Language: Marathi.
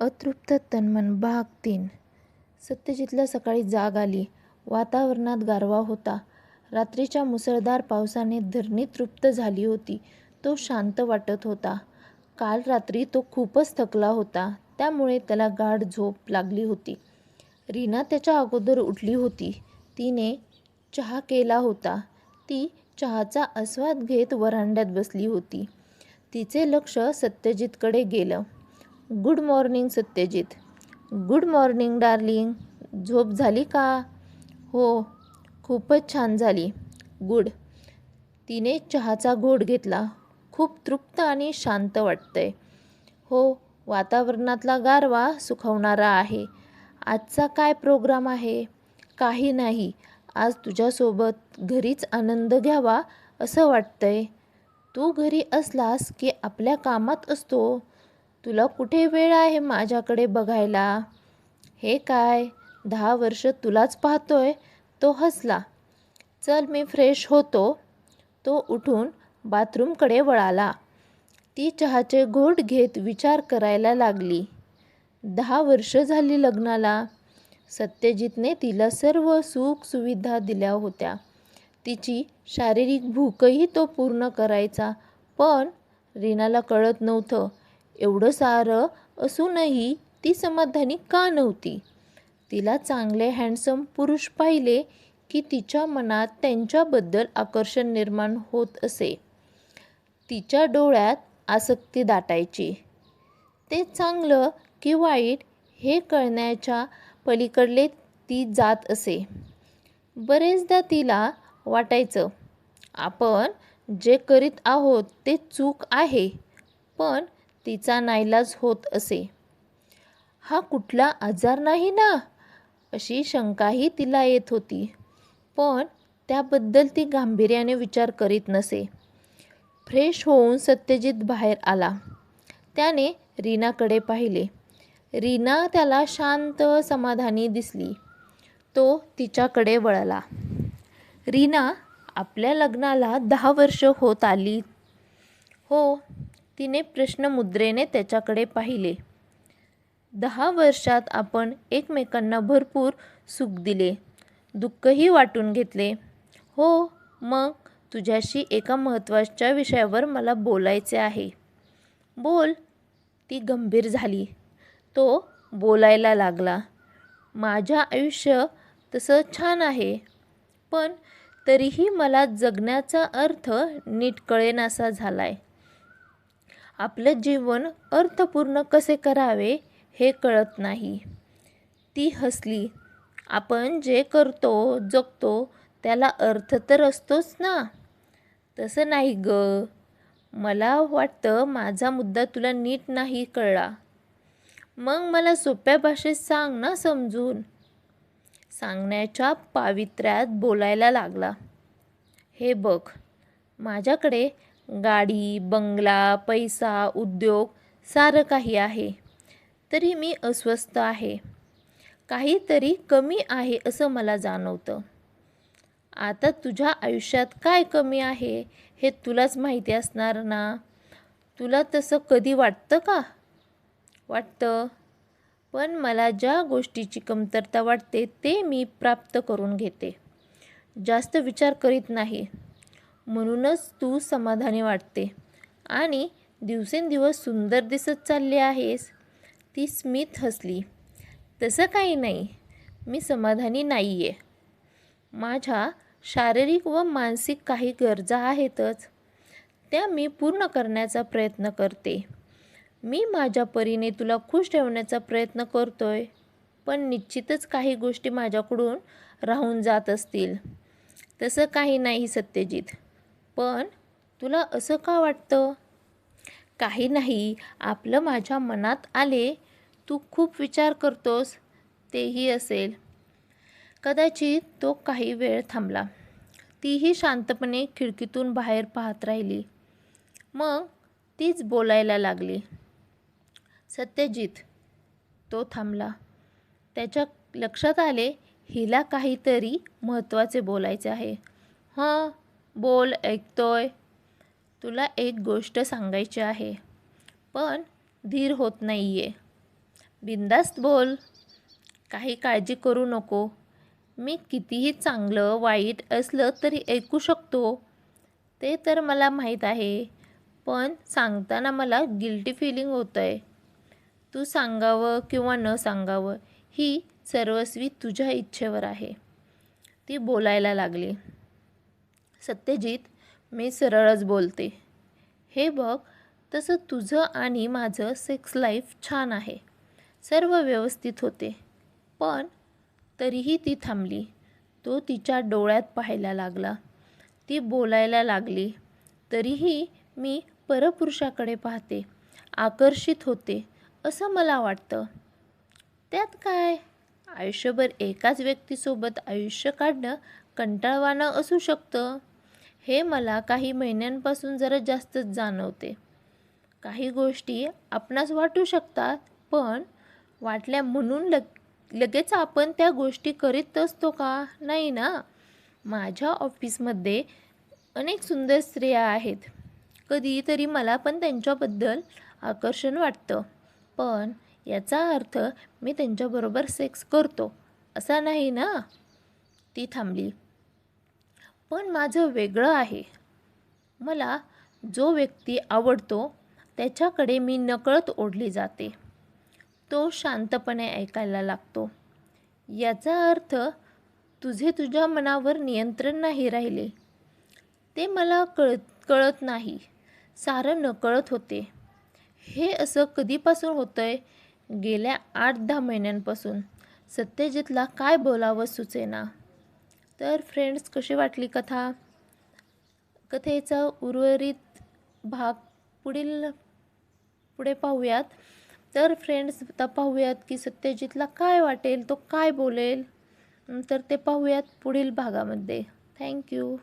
अतृप्त तन्मन भाग तीन सत्यजितला सकाळी जाग आली. वातावरणात गारवा होता. रात्रीच्या मुसळधार पावसाने धरणी तृप्त झाली होती. तो शांत वाटत होता. काल रात्री तो खूपच थकला होता. त्यामुळे त्याला गाढ झोप लागली होती. रीना त्याच्या अगोदर उठली होती. तिने चहा केला होता. ती चहाचा आस्वाद घेत व्हरांड्यात बसली होती. तिचे लक्ष सत्यजितकडे गेलं. Good morning Satyajit. Good morning darling. झोप झाली का? हो. खूपच छान झाली. गुड. तिने चहाचा घोट घेतला. खूप तृप्त आणि शांत वाटतंय. हो. वातावरणातला गारवा सुखावणारा आहे. आजचा काय प्रोग्राम आहे? काही नाही. आज तुझ्यासोबत घरीच आनंद घ्यावा असं वाटतंय. तू घरी असलास की आपल्या कामात असतो. तुला कुठे वेळ आहे माझ्याकडे बघायला? हे काय? दहा वर्ष तुलाच पाहतोय? तो हसला. चल मी फ्रेश होतो. तो उठून बाथरूमकडे वळाला. ती चहाचे घोट घेत विचार करायला लागली. दहा वर्ष झाली लग्नाला. सत्यजितने तिला सर्व सुख सुविधा दिल्या होत्या. तिची शारीरिक भूकही तो पूर्ण करायचा. पण रीनाला कळत नव्हतं एवढं सारं असूनही ती समाधानी का नव्हती. तिला चांगले हँडसम पुरुष पाहिले की तिच्या मनात त्यांच्याबद्दल आकर्षण निर्माण होत असे. तिच्या डोळ्यात आसक्ती दाटायची. ते चांगलं की वाईट हे कळण्याच्या पलीकडले ती जात असे. बरेचदा तिला वाटायचं आपण जे करीत आहोत ते चूक आहे. पण तिचा नाईलाज होत असे. हा कुठला आजार नाही ना? अशी शंकाही तिला येत होती. पण त्याबद्दल ती गांभीर्याने विचार करीत नसे. फ्रेश होऊन सत्यजित बाहेर आला. त्याने रीनाकडे पाहिले. रीना त्याला शांत समाधानी दिसली. तो तिच्याकडे वळला. रीना आपल्या लग्नाला दहा वर्ष होत आली हो. तिने प्रश्नमुद्रेने त्याच्याकडे पाहिले. दहा वर्षात आपण एकमेकांना भरपूर सुख दिले. दुःखही वाटून घेतले. हो. मग तुझ्याशी एका महत्त्वाच्या विषयावर मला बोलायचे आहे. बोल. ती गंभीर झाली. तो बोलायला लागला. माझं आयुष्य तसं छान आहे. पण तरीही मला जगण्याचा अर्थ नीट कळेनासा झालाय. आपलं जीवन अर्थपूर्ण कसे करावे हे कळत नाही. ती हसली. आपण जे करतो, जगतो त्याला अर्थ तर असतोच ना? तसं नाही गं. मला वाटतं माझा मुद्दा तुला नीट नाही कळला. मग मला सोप्या भाषेत सांग ना समजून. सांगण्याच्या पावित्र्यात बोलायला लागला. हे बघ. माझ्याकडे गाडी, बंगला, पैसा, उद्योग सारं काही आहे. तरी मी अस्वस्थ आहे. काहीतरी कमी आहे असं मला जाणवतं. आता तुझ्या आयुष्यात काय कमी आहे हे तुलाच माहिती असणार ना? तुला तसं कधी वाटतं का? वाटतं. पण मला ज्या गोष्टीची कमतरता वाटते ते मी प्राप्त करून घेते. जास्त विचार करीत नाही. म्हणूनच तू समाधानी वाटते. आणि दिवसेंदिवस सुंदर दिसत चालली आहेस. ती स्मित हसली. तसं काही नाही. मी समाधानी नाही आहे माझ्या शारीरिक व मानसिक काही गरजा आहेतच. त्या मी पूर्ण करण्याचा प्रयत्न करते. मी माझ्या परीने तुला खुश ठेवण्याचा प्रयत्न करतोय. पण निश्चितच काही गोष्टी माझ्याकडून राहून जात असतील. तसं काही नाही सत्यजित. पण तुला असं का वाटतं? काही नाही. आपलं माझ्या मनात आले. तू खूप विचार करतोस तेही असेल. कदाचित तो काही वेळ थांबला. तीही शांतपणे खिडकीतून बाहेर पाहत राहिली. मग तीच बोलायला लागली. सत्यजित. तो थांबला. त्याच्या लक्षात आले हिला काहीतरी महत्त्वाचे बोलायचे आहे. हां बोल ऐकतोय. तुला एक गोष्ट सांगायची आहे. पण धीर होत नाही आहे बिंदास्त बोल. काही काळजी करू नको. मी कितीही चांगलं वाईट असलं तरी ऐकू शकतो. ते तर मला माहीत आहे. पण सांगताना मला गिल्टी फिलिंग होतं आहे तू सांगावं किंवा न सांगावं ही सर्वस्वी तुझ्या इच्छेवर आहे. ती बोलायला लागली. सत्यजित मी सरळच बोलते. हे बघ तसं तुझं आणि माझं सेक्स लाईफ छान आहे. सर्व व्यवस्थित होते. पण तरीही ती थांबली. तो तिच्या डोळ्यात पाहायला लागला. ती बोलायला लागली. तरीही मी परपुरुषाकडे पाहते. आकर्षित होते असं मला वाटतं. त्यात काय? आयुष्यभर एकाच व्यक्तीसोबत आयुष्य काढणं कंटाळवाणं असू शकतं. हे मला काही महिन्यांपासून जरा जास्तच जाणवते. काही गोष्टी आपणास वाटू शकतात पण वाटल्या म्हणून लग लगेच आपण त्या गोष्टी करीत असतो का? नाही ना? माझ्या ऑफिसमध्ये अनेक सुंदर स्त्रिया आहेत. कधीतरी मला पण त्यांच्याबद्दल आकर्षण वाटतं. पण याचा अर्थ मी त्यांच्याबरोबर सेक्स करतो. असा नाही ना? ती थांबली. पण माझं वेगळं आहे. मला जो व्यक्ती आवडतो त्याच्याकडे मी नकळत ओढली जाते. तो शांतपणे ऐकायला लागतो. याचा अर्थ तुझे तुझ्या मनावर नियंत्रण नाही राहिले. ते मला कळत कळत नाही. सारं नकळत होते. हे असं कधीपासून होतं आहे गेल्या आठ दहा महिन्यांपासून. सत्यजितला काय बोलावं सुचेना. तर फ्रेंड्स कशी वाटली कथा? कथेचा उर्वरित भाग पुढील पुढे पाहूयात. तर फ्रेंड्स आता पाहूयात की सत्यजितला काय वाटेल तो काय बोलेल? तर ते पाहूयात पुढील भागामध्ये. थँक्यू